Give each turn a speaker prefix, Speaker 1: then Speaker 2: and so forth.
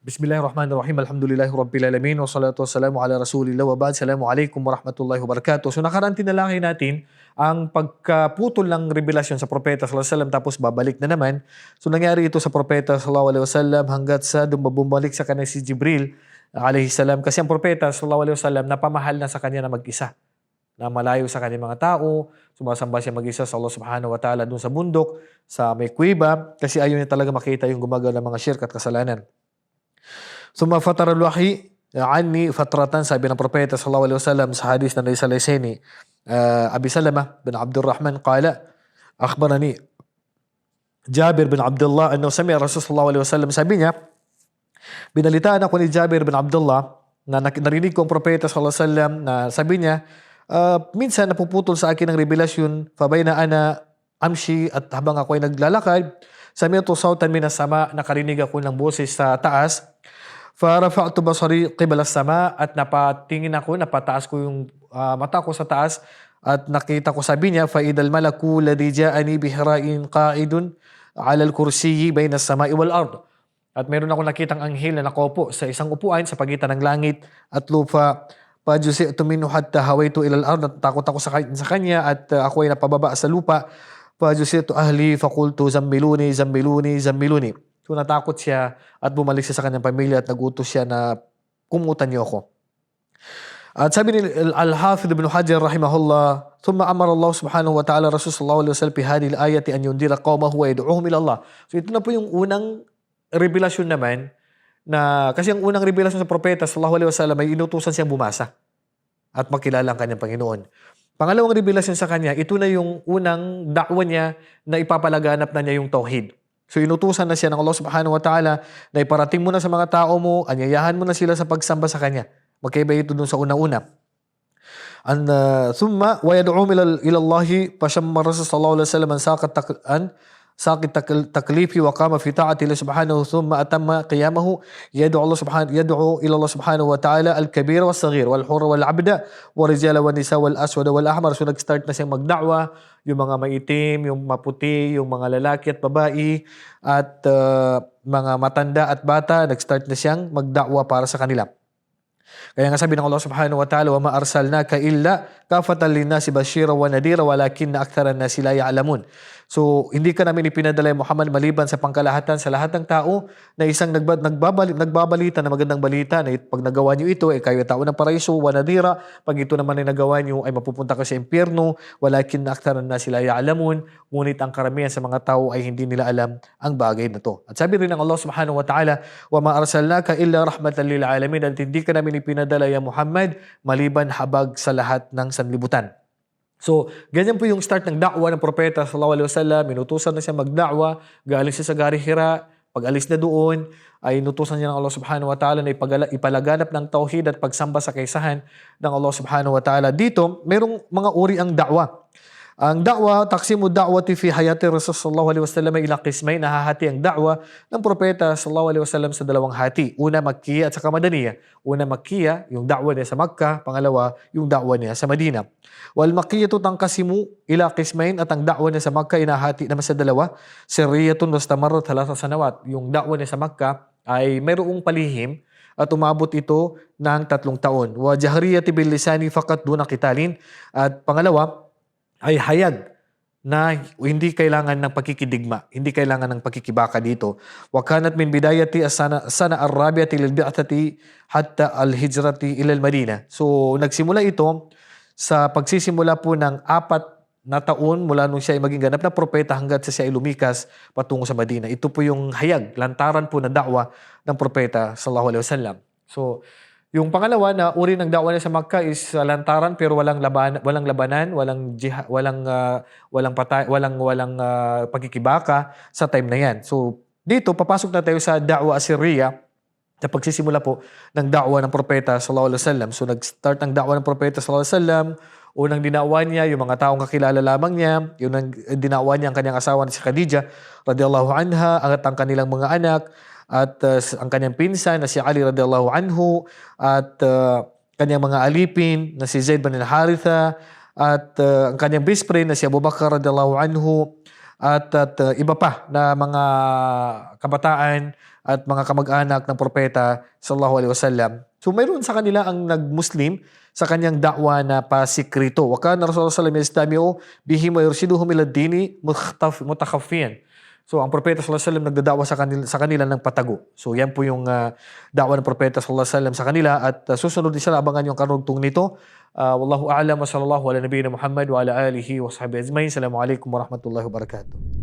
Speaker 1: Bismillahirrahmanirrahim. Alhamdulillahi Rabbil Alamin. Wa salatu wassalamu ala Rasulillah wa ba'd. Assalamualaikum warahmatullahi wabarakatuh. So nakaraan tinalakay natin ang pagkaputol ng revelasyon sa propeta sallallahu alaihi wasallam tapos babalik na naman. So nangyari ito sa propeta sallallahu alaihi wasallam hanggat sa bumalik sa kanya si Jibril alaihi salam kasi ang propeta sallallahu alaihi wasallam napamahal na sa kanya na mag-isa na malayo sa kanyang mga tao, sumasamba siya mag-isa sa Allah subhanahu wa ta'ala doon sa bundok, sa may kuiba, kasi ayaw niya talaga makita yung gumagawa ng mga shirk at kasalanan. Suma fatara al-wahi anni fatratan sabi ng propeta sallallahu alaihi wasallam sa hadis na nasa Layseni uh, Abi Salama bin Abdurrahman qala akhbarani Jabir bin Abdullah annahu sami'a Rasul sallallahu alaihi wasallam. Sabi niya binalitaan ako ni Jabir bin Abdullah na narinig ko ang propeta sallallahu alaihi wasallam na sabi niya uh, minsan napuputol sa akin ang revelasyon fabayna ana amshi at habang ako ay naglalakad sami'tu sautan minas sama nakarinig ako ng boses sa taas Farafa'tu basari qibla sama at napatingin ako, napataas ko yung uh, mata ko sa taas at nakita ko sabi niya, fa'idal malaku ladhi ja'ani bihrain qa'idun ala al-kursiyyi bayna samai wal ard. At meron ako nakitang anghel na nakopo sa isang upuan sa pagitan ng langit at lupa. Pajusi'tu minhu hatta hawaitu ila al-ard. At takot ako sa, sa kanya at uh, ako ay napababa sa lupa. Pajusi'tu ahli faqultu zammiluni, zammiluni, zammiluni. So natakot siya at bumalik siya sa kanyang pamilya at nagutos siya na kumutan niyo ako. At sabi ni Al-Hafidh ibn Hajar rahimahullah, ثم أمر الله سبحانه وتعالى رسول صلى الله عليه وسلم في هذه الآية أن ينذر قومه ويدعوهم إلى الله. So ito na po yung unang revelasyon naman na kasi ang unang revelasyon sa propeta sallallahu alaihi wasallam ay inutusan siyang bumasa at makilala ang kanyang Panginoon. Pangalawang revelasyon sa kanya, ito na yung unang dakwa niya na ipapalaganap na niya yung tauhid. So inutusan na siya ng Allah subhanahu wa ta'ala na iparating mo na sa mga tao mo, anyayahan mo na sila sa pagsamba sa Kanya. Magkaiba ito dun sa una-una. And uh, thumma wa yad'um ila ila Allah fashamma Rasul sallallahu alaihi wasallam saqat an saqit taklifi wa qama fi ta'ati Allah subhanahu thumma atamma qiyamahu yad'u Allah subhanahu yad'u ila Allah subhanahu wa ta'ala al-kabir wa saghir wal hurra wal 'abda wa rijala wan nisa wal aswad wal ahmar so nag-start na siyang magda'wa yung mga maitim, yung maputi, yung mga lalaki at babae at uh, mga matanda at bata nag-start na siyang magda'wa para sa kanila. Kaya nga sabi ng Allah subhanahu wa ta'ala, وَمَا أَرْسَلْنَاكَ إِلَّا كَافَةً لِلنَّاسِ بَشِيرًا وَنَذِيرًا وَلَكِنَّ أَكْثَرَ النَّاسِ لَا يَعْلَمُونَ So, hindi ka namin ipinadala Muhammad maliban sa pangkalahatan sa lahat ng tao na isang nagba, nagbabali, nagbabalita na magandang balita na pag nagawa niyo ito, eh, kayo tao ng paraiso, wanadira. Pag ito naman ay nagawa niyo, ay mapupunta ka sa impyerno. Walakin aktaran na sila ya'alamun. Ngunit ang karamihan sa mga tao ay hindi nila alam ang bagay na to. At sabi rin ng Allah subhanahu wa ta'ala, وَمَا أَرْسَلْنَاكَ إِلَّا رَحْمَةً لِلْعَالَمِينَ At hindi ka namin ipinadala ya Muhammad maliban habag sa lahat ng sanlibutan. So, ganyan po yung start ng da'wa ng propeta sallallahu alaihi wasallam. Inutusan na siya magda'wa, galing siya sa Gari Hira. Pag alis na doon, ay inutusan niya ng Allah subhanahu wa ta'ala na ipalaganap ng tauhid at pagsamba sa kaisahan ng Allah subhanahu wa ta'ala. Dito, merong mga uri ang da'wa. Ang da'wa, taksimu da'wati fi hayati Rasul sallallahu alaihi wasallam ay ilang kismay, nahahati ang da'wa ng propeta sallallahu alaihi wasallam sa dalawang hati. Una, Makkiya at saka Madaniya. Una, Makkiya, yung da'wa niya sa Makkah. Pangalawa, yung da'wa niya sa Madina. Wal Makkiyatu tangkasimu ila kismain at ang da'wa niya sa Makkah inahati naman sa dalawa. Sirriyatun wastamarrat halasa sanawat. Yung da'wa niya sa Makkah ay mayroong palihim at umabot ito ng tatlong taon. Wa jahriyati bil lisani faqat duna qitalin. At pangalawa, ay hayag na hindi kailangan ng pagkikidigma, hindi kailangan ng pagkikibaka dito. Wa kanat min bidayati sana sana arabiati lil bi'athati hatta al-hijrati ila al-Madina. So nagsimula ito sa pagsisimula po ng apat na taon mula nung siya ay maging ganap na propeta hanggat sa siya ay lumikas patungo sa Madina. Ito po yung hayag, lantaran po na da'wa ng propeta sallallahu alaihi wasallam. So yung pangalawa na uri ng da'wa niya sa Makkah is uh, lantaran pero walang laban, walang labanan, walang jihad, walang uh, walang patay, walang walang uh, pagkikibaka sa time na 'yan. So dito papasok na tayo sa da'wa Assyria sa pagsisimula po ng da'wa ng propeta sallallahu alaihi wasallam. So nag-start ang da'wa ng propeta sallallahu alaihi wasallam. Unang dinawa niya yung mga taong kakilala lamang niya, yung dinawa niya ang kanyang asawa na si Khadija radhiyallahu anha at ang kanilang mga anak at uh, ang kanyang pinsan na si Ali radhiyallahu anhu at uh, kanyang mga alipin na si Zaid bin al-Haritha at uh, ang kanyang best friend na si Abu Bakar radhiyallahu anhu at, at uh, iba pa na mga kabataan at mga kamag-anak ng propeta sallallahu alaihi wasallam. So mayroon sa kanila ang nag-Muslim sa kanyang dakwa na pasikrito. Wa kana Rasulullah sallallahu alaihi wasallam yastami'u bihim wa yursiduhum ila mukhtaf- mutakhaffiyan. So ang propeta sallallahu alaihi wasallam nagdadakwa sa kanila, sa kanila ng patago. So yan po yung uh, dakwa ng propeta sallallahu alaihi wasallam sa kanila at uh, susunod din sila abangan yung karugtong nito. Uh, wallahu a'lam wa sallallahu ala nabiyina Muhammad wa ala alihi wa sahbihi ajma'in. Assalamualaikum warahmatullahi wabarakatuh.